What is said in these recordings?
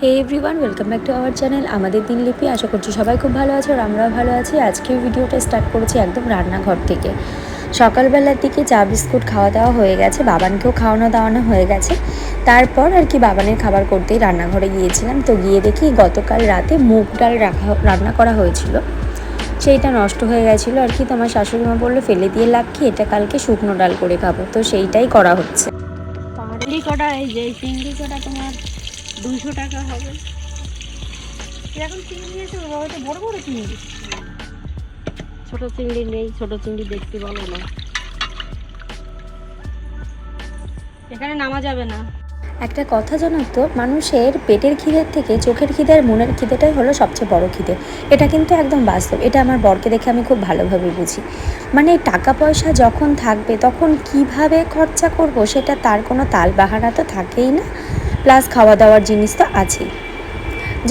Hey everyone welcome back to our channel আমাদের দিনলিপি। আশা করছি সবাই খুব ভালো আছে আর আমরাও ভালো আছি। আজকে ভিডিওটা স্টার্ট করেছি একদম রান্নাঘর থেকে। সকালবেলার দিকে চা, বিস্কুট খাওয়া দাওয়া হয়ে গেছে, বাবানকেও খাওয়ানো দাওয়ানো হয়ে গেছে। তারপর আর কি বাবানের খাবার করতেই রান্নাঘরে গিয়েছিলাম। তো গিয়ে দেখি গতকাল রাতে মুগ ডাল রাখা রান্না করা হয়েছিল। সেইটা নষ্ট হয়ে গেছিল আর কি তোমার শাশুড়ি মা বলল, ফেলে দিয়ে লাভ কি? এটা কালকে শুকনো ডাল করে খাব। তো সেইটাই করা হচ্ছে। কটা তোমার দুশো টাকা হবে। এরকম চিংড়ি নিয়েছে বাবা তো বড় বড় চিংড়ি ছোট চিংড়ি নেই ছোট চিংড়ি দেখতে ভালো না। এখানে নামা যাবে না। একটা কথা জানো তো মানুষের পেটের খিদের থেকে চোখের খিদে আর মনের খিদেটাই হলো সবচেয়ে বড় খিদে। এটা কিন্তু একদম বাস্তব এটা আমার বরকে দেখে আমি খুব ভালোভাবে বুঝি। মানে টাকা পয়সা যখন থাকবে তখন কীভাবে খরচা করব সেটা তার কোনো তাল বাহানা তো থাকেই না। প্লাস খাওয়া দাওয়ার জিনিস তো আছেই।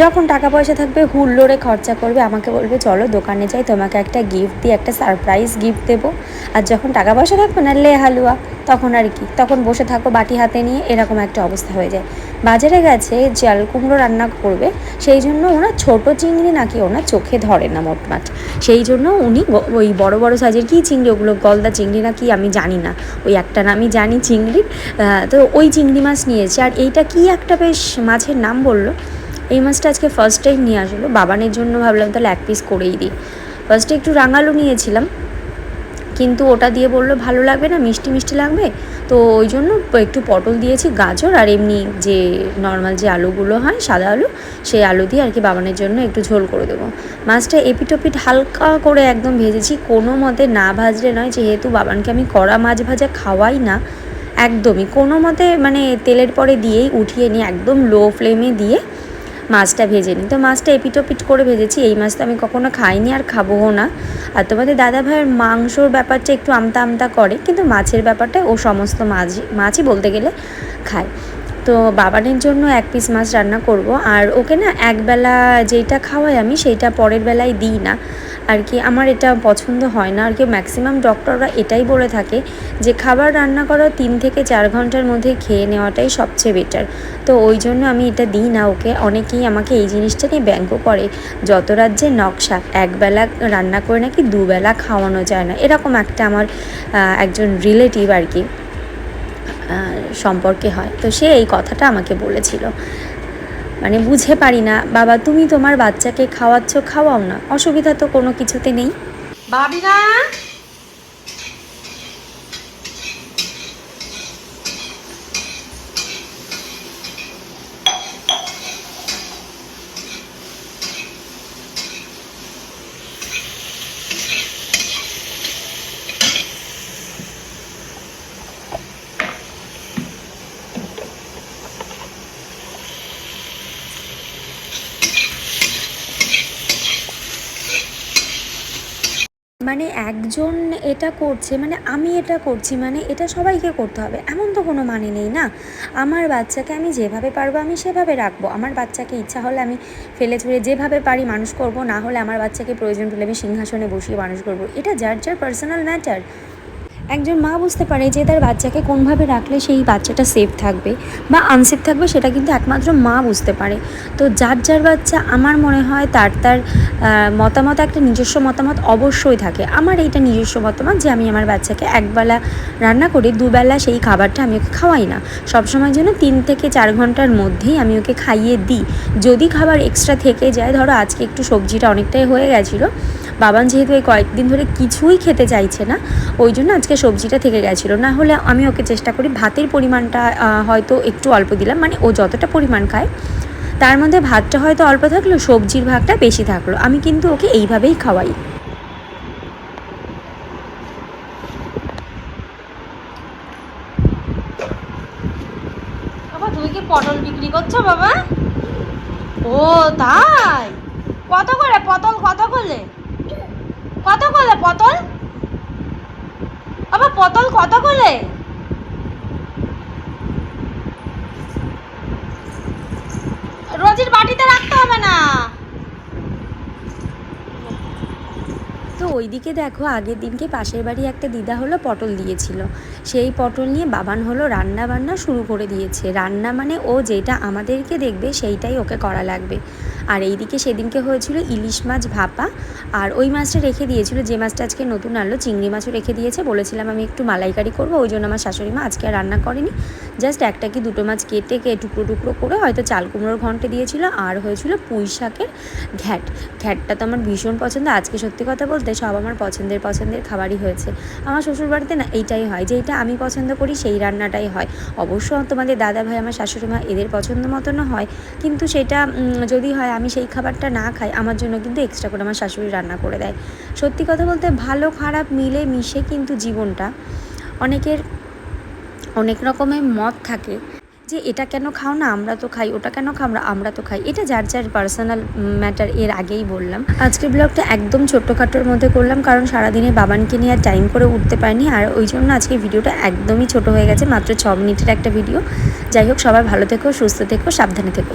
যখন টাকা পয়সা থাকবে হুল্লোড়ে খরচা করবে আমাকে বলবে চলো দোকানে যাই তোমাকে একটা গিফট দিই একটা সারপ্রাইজ গিফট দেবো। আর যখন টাকা পয়সা থাকবে না লে হালুয়া তখন আর কি? তখন বসে থাকো বাটি হাতে নিয়ে এরকম একটা অবস্থা হয়ে যায়। বাজারে গেছে জাল কুমড়ো রান্না করবে সেই জন্য ওনার ছোট চিংড়ি নাকি ওনার চোখে ধরে না মোটমাট। সেই জন্য উনি ওই বড় বড় সাইজের কী চিংড়ি ওগুলো গলদা চিংড়ি না কি আমি জানি না। ওই একটা নামই জানি আহ, তো ওই চিংড়ি মাছ নিয়েছে। আর এইটা কি একটা বেশ মাছের নাম বলল? এই মাছটা আজকে ফার্স্ট টাইম নিয়ে আসলো। বাবানের জন্য ভাবলাম তাহলে এক পিস করেই দিই। ফার্স্টে একটু রাঙালু নিয়েছিলাম, কিন্তু ওটা দিয়ে বলল, ভালো লাগবে না, মিষ্টি মিষ্টি লাগবে? তো ওই জন্য একটু পটল দিয়েছি, গাজর, আর এমনি যে নর্মাল যে আলুগুলো হয়, সাদা আলু, সেই আলু দিয়ে আর কি বাবানের জন্য একটু ঝোল করে দেবো। মাছটা এপিটোপিট হালকা করে একদম ভেজেছি, কোনো মতে না ভাজলে নয়, যেহেতু বাবানকে আমি কড়া মাছ ভাজা খাওয়াই না, একদমই কোনো মতে মানে তেলের পরে দিয়েই উঠিয়ে নিয়ে একদম লো ফ্লেমে দিয়ে মাছটা ভেজে নিই তো মাছটা এপিটোপিট করে ভেজেছি। এই মাছটা আমি কখনো খাইনি আর খাবোও না। আর তোমাদের দাদা ভাইয়ের মাংসর ব্যাপারটা একটু আমতা আমতা করে, কিন্তু মাছের ব্যাপারটা ও সমস্ত মাছ, মাছই বলতে গেলে খায়। তো বাবানের জন্য এক পিস মাছ রান্না করব। আর ওকে না একবেলা যেটা খাওয়াই আমি, সেইটা পরের বেলায় দিই না। আর কি আমার এটা পছন্দ হয় না। আর কি ম্যাক্সিমাম ডক্টররা এটাই বলে থাকে যে খাবার রান্না করা তিন থেকে চার ঘণ্টার মধ্যে খেয়ে নেওয়াটাই সবচেয়ে বেটার তো ওই জন্য আমি এটা দিই না ওকে। অনেকেই আমাকে এই জিনিসটা নিয়ে ব্যঙ্গ করে। যত রাজ্যে নকশা, একবেলা রান্না করে নাকি দুবেলা খাওয়ানো যায় না। এরকম একটা আমার একজন রিলেটিভ আর কি সম্পর্কে হয়। তো সে এই কথাটা আমাকে বলেছিল। মানে বুঝে পারি না। বাবা, তুমি তোমার বাচ্চাকে খাওয়াচ্ছ, খাওয়াও না। অসুবিধা তো কোনো কিছুতে নেই। ভাবি মানে একজন এটা করছে মানে আমি এটা করছি মানে এটা সবাইকে করতে হবে। এমন তো কোনো মানে নেই না? আমার বাচ্চাকে আমি যেভাবে পারব আমি সেভাবে রাখব। আমার বাচ্চাকে ইচ্ছা হলে আমি ফেলে ছুঁড়ে যেভাবে পারি মানুষ করব, না হলে আমার বাচ্চাকে প্রয়োজন হলে আমি সিংহাসনে বসিয়ে মানুষ করব। এটা যার যার পার্সোনাল ম্যাটার একজন মা বুঝতে পারে যে তার বাচ্চাকে কোনভাবে রাখলে সেই বাচ্চাটা সেফ থাকবে বা আনসেফ থাকবে সেটা কিন্তু একমাত্র মা বুঝতে পারে। তো যার যার বাচ্চা আমার মনে হয় তার তার মতামত একটা নিজস্ব মতামত অবশ্যই থাকে। আমার এইটা নিজস্ব মতামত যে আমি আমার বাচ্চাকে একবেলা রান্না করে, দুবেলা সেই খাবারটা আমি ওকে খাওয়াই না। সবসময় জন্য তিন থেকে চার ঘণ্টার মধ্যেই আমি ওকে খাইয়ে দিই। যদি খাবার এক্সট্রা থেকে যায়, ধরো আজকে একটু সবজিটা অনেকটাই হয়ে গেছিল বাবান যেহেতু এই কয়েকদিন ধরে কিছুই খেতে চাইছে না, ওই জন্য আজকে সবজিটা থেকে গেছিল। না হলে আমি ওকে চেষ্টা করি ভাতের পরিমাণটা হয়তো একটু অল্প দিলাম মানে ও যতটা পরিমাণ খায়, তার মধ্যে ভাতটা হয়তো অল্প থাকল সবজির ভাগটা বেশি থাকল। আমি কিন্তু ওকে এইভাবেই খাওয়াই। কি পটল বিক্রি করছ বাবা? ও, তাই? কত করে? পটল কত করে? কত করে পটল? আবার পটল কত করে রোজির বাটিতে রাখতে হবে না। তো ওইদিকে দেখো, আগের দিনকে পাশের বাড়ি একটা দিদা হলো, পটল দিয়েছিল। সেই পটল নিয়ে বাবান হলো রান্না বান্না শুরু করে দিয়েছে। রান্না মানে ও যেটা আমাদেরকে দেখবে, সেইটাই ওকে করা লাগবে। আর এইদিকে সেদিনকে হয়েছিল ইলিশ মাছ ভাপা, আর ওই মাছটা রেখে দিয়েছিল। যে মাছটা আজকে নতুন আনলো, চিংড়ি মাছও রেখে দিয়েছে। বলেছিলাম আমি একটু মালাইকারি করব, ওই জন্য আমার শাশুড়ি মা আজকে আর রান্না করেনি। জাস্ট একটা কি দুটো মাছ কেটে কে টুকরো টুকরো করে হয়তো চাল কুমড়োর ঘন্টে দিয়েছিল, আর হয়েছিল পুঁই শাকের ঘ্যাট। ঘ্যাটটা তো আমার ভীষণ পছন্দ। আজকে সত্যি কথা বলতে সব আমার পছন্দের পছন্দের খাবারই হয়েছে। আমার শ্বশুর বাড়িতে না এইটাই হয়, যেইটা আমি পছন্দ করি সেই রান্নাটাই হয়। অবশ্য তোমাদের দাদা ভাই আমার শাশুড়ি মা এদের পছন্দ মতনও হয়, কিন্তু সেটা যদি হয় আমি সেই খাবারটা না খাই, আমার জন্য কিন্তু এক্সট্রা করে আমার শাশুড়ি রান্না করে দেয়। সত্যি কথা বলতে ভালো খারাপ মিলে মিশে কিন্তু জীবনটা। অনেকের অনেক রকমের মত থাকে যে, এটা কেন খাও না? আমরা তো খাই। ওটা কেন খাও আমরা আমরা তো খাই। এটা যার যার পার্সোনাল ম্যাটার এর আগেই বললাম। আজকের ব্লগটা একদম ছোট্টখাটোর মধ্যে করলাম, কারণ সারাদিনে বাবানকে নিয়ে আর টাইম করে উঠতে পারিনি। আর ওই জন্য আজকে ভিডিওটা একদমই ছোট হয়ে গেছে, মাত্র ছ মিনিটের একটা ভিডিও। যাই হোক, সবাই ভালো থেকো, সুস্থ থেকো, সাবধানে থেকো।